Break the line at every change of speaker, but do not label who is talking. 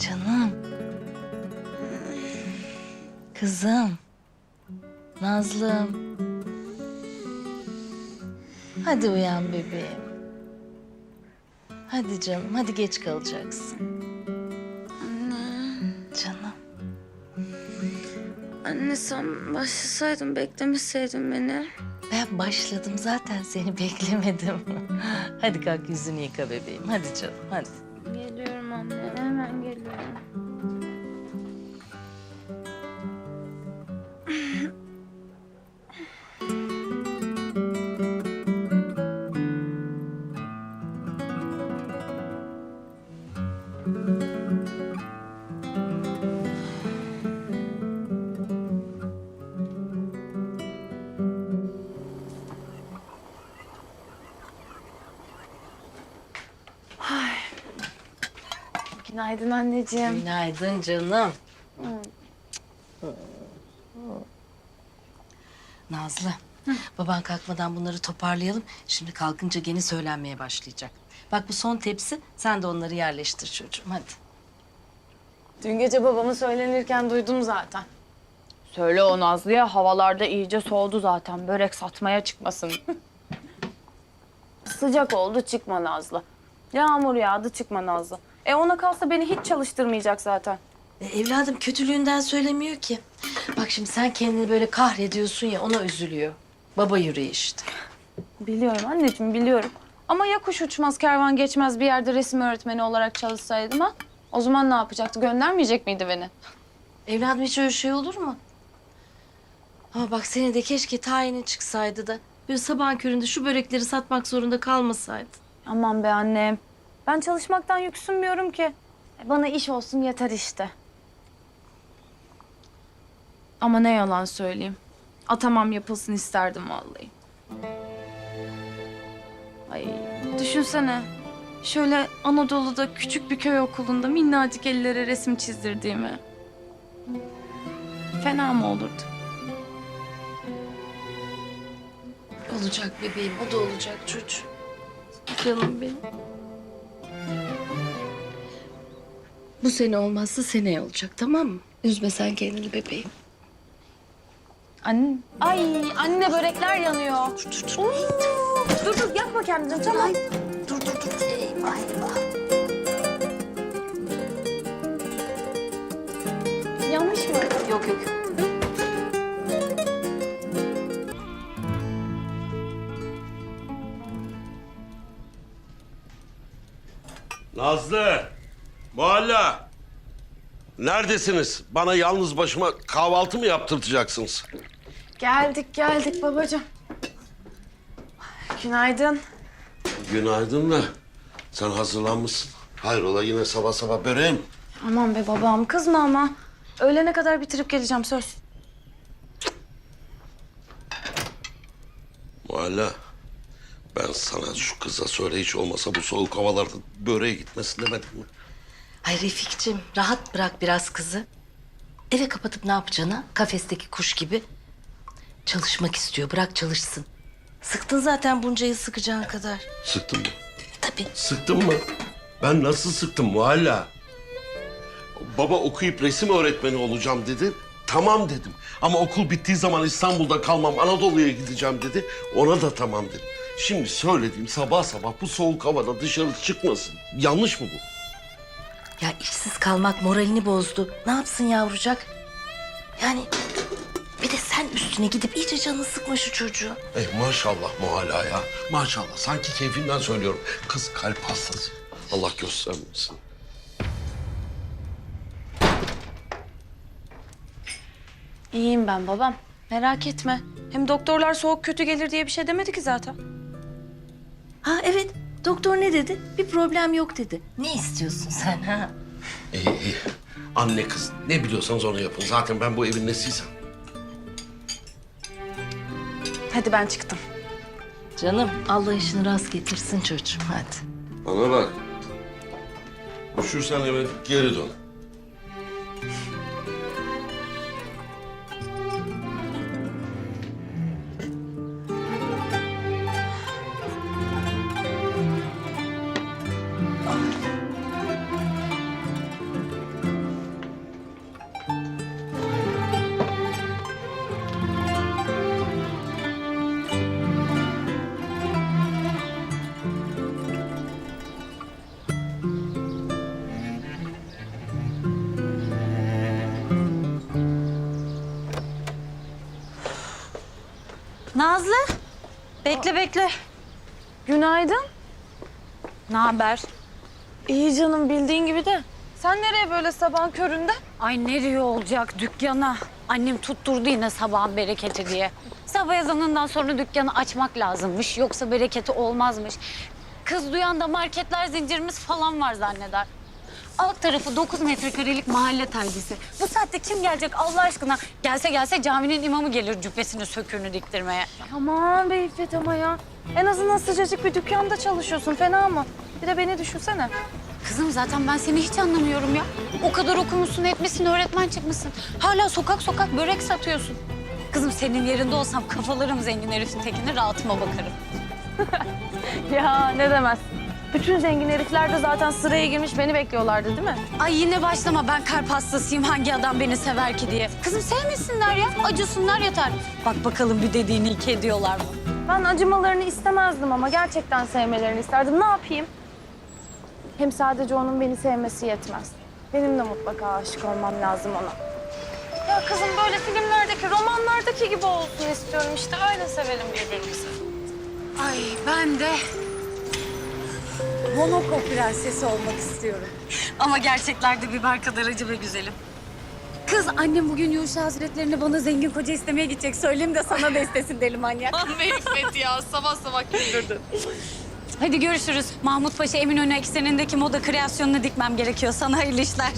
Canım. Kızım. Nazlım. Hadi uyan bebeğim. Hadi canım, hadi geç kalacaksın.
Anne.
Canım.
Anne sen başlasaydın beklemeseydin beni.
Ben başladım zaten seni beklemedim. hadi kalk yüzünü yıka bebeğim. Hadi canım, hadi.
Geliyorum anne hemen geliyorum. Günaydın anneciğim.
Günaydın canım. Nazlı, baban kalkmadan bunları toparlayalım. Şimdi kalkınca gene söylenmeye başlayacak. Bak bu son tepsi, sen de onları yerleştir çocuğum hadi.
Dün gece babamı söylenirken duydum zaten. Söyle o Nazlı'ya havalarda iyice soğudu zaten. Börek satmaya çıkmasın. Sıcak oldu çıkma Nazlı. Yağmur yağdı çıkma Nazlı. E ona kalsa beni hiç çalıştırmayacak zaten.
E, evladım kötülüğünden söylemiyor ki. Bak şimdi sen kendini böyle kahrediyorsun ya, ona üzülüyor. Baba yüreği işte.
Biliyorum anneciğim biliyorum. Ama ya kuş uçmaz kervan geçmez bir yerde resim öğretmeni olarak çalışsaydım ha? O zaman ne yapacaktı? Göndermeyecek miydi beni?
Evladım hiç öyle şey olur mu? Ama bak seni de keşke tayinin çıksaydı da... ...böyle sabahın köründe şu börekleri satmak zorunda kalmasaydın.
Aman be annem. Ben çalışmaktan yüksünmüyorum ki. Bana iş olsun yeter işte. Ama ne yalan söyleyeyim. Atamam yapılsın isterdim vallahi. Ay düşünsene. Şöyle Anadolu'da küçük bir köy okulunda minnacık ellere resim çizdirdiğimi. Fena mı olurdu?
Olacak bebeğim, o da olacak çocuğum. Canım benim. Bu sene olmazsa seneye olacak tamam mı? Üzme sen kendini bebeğim.
Anne. Ay anne börekler yanıyor.
Dur dur dur.
Oo, dur dur yakma kendini tamam.
Dur dur dur. Eyvah.
Yanlış mı?
Yok yok.
Nazlı, Muhalla. Neredesiniz? Bana yalnız başıma kahvaltı mı yaptırtacaksınız?
Geldik geldik babacığım. Günaydın.
Günaydın da sen hazırlanmışsın. Hayrola yine sabah sabah böreğim.
Aman be babam kızma ama. Öğlene kadar bitirip geleceğim söz.
Muhalla, ben sana şu kıza söyle hiç olmasa bu soğuk havalarda böreğe gitmesin demedim mi?
Ay Refik'cim rahat bırak biraz kızı. Eve kapatıp ne yapacağına kafesteki kuş gibi. Çalışmak istiyor bırak çalışsın. Sıktın zaten bunca yıl sıkacağın kadar.
Sıktın mı?
Tabii.
Sıktın mı? Ben nasıl sıktım Muhalla? Baba okuyup resim öğretmeni olacağım dedi. Tamam dedim. Ama okul bittiği zaman İstanbul'da kalmam, Anadolu'ya gideceğim dedi. Ona da tamam dedim. Şimdi söylediğim sabah sabah bu soğuk havada dışarı çıkmasın. Yanlış mı bu?
Ya işsiz kalmak moralini bozdu. Ne yapsın yavrucak? Yani bir de sen üstüne gidip iyice canını sıkma şu çocuğu.
Eh maşallah Muhalla ya. Maşallah. Sanki keyfinden söylüyorum. Kız kalp hastası. Allah göstermesin.
İyiyim ben babam. Merak etme. Hem doktorlar soğuk kötü gelir diye bir şey demedi ki zaten.
Ha evet doktor ne dedi? Bir problem yok dedi. Ne istiyorsun sen ha?
İyi iyi. Anne kız ne biliyorsanız onu yapın. Zaten ben bu evin nesiysem.
Hadi ben çıktım.
Canım Allah işini rast getirsin çocuğum hadi.
Bana bak. Üşürsen hemen geri dön.
Nazlı. Bekle bekle.
Günaydın.
Ne haber?
İyi canım bildiğin gibi de. Sen nereye böyle sabahın köründe?
Ay nereye olacak dükkana? Annem tutturdu yine sabahın bereketi diye. Sabah ezanından sonra dükkanı açmak lazımmış. Yoksa bereketi olmazmış. Kız duyan da marketler zincirimiz falan var zanneder. Alt tarafı 9 metrekarelik mahalle tercisi. Bu saatte kim gelecek Allah aşkına? Gelse gelse caminin imamı gelir cübbesini söküğünü diktirmeye.
Aman be İffet ama ya. En azından sıcacık bir dükkanda çalışıyorsun fena mı? Bir de beni düşünsene.
Kızım zaten ben seni hiç anlamıyorum ya. O kadar okumuşsun, etmişsin, öğretmen çıkmışsın. Hala sokak sokak börek satıyorsun. Kızım senin yerinde olsam kafalarım zengin herifin tekine rahatıma bakarım.
Ya ne demez. Bütün zengin herifler de zaten sıraya girmiş beni bekliyorlardı değil mi?
Ay yine başlama ben kalp hastasıyım hangi adam beni sever ki diye. Kızım sevmesinler ya, acısınlar yeter. Bak bakalım bir dediğini iki ediyorlar mı?
Ben acımalarını istemezdim ama gerçekten sevmelerini isterdim. Ne yapayım? Hem sadece onun beni sevmesi yetmez. Benim de mutlaka aşık olmam lazım ona. Ya kızım böyle filmlerdeki, romanlardaki gibi olsun istiyorum. İşte öyle sevelim birbirimizi.
Ay ben de Monaco prensesi olmak istiyorum. Ama gerçeklerde biber kadar acı ve güzelim. Kız annem bugün Yuşa Hazretlerine bana zengin koca istemeye gidecek. Söyleyeyim de sana da istesin deli manyak.
Anne İffet ya sabah sabah güldürdün.
Hadi görüşürüz. Mahmut Paşa Eminönü eksenindeki moda kreasyonunu dikmem gerekiyor. Sana hayırlı işler.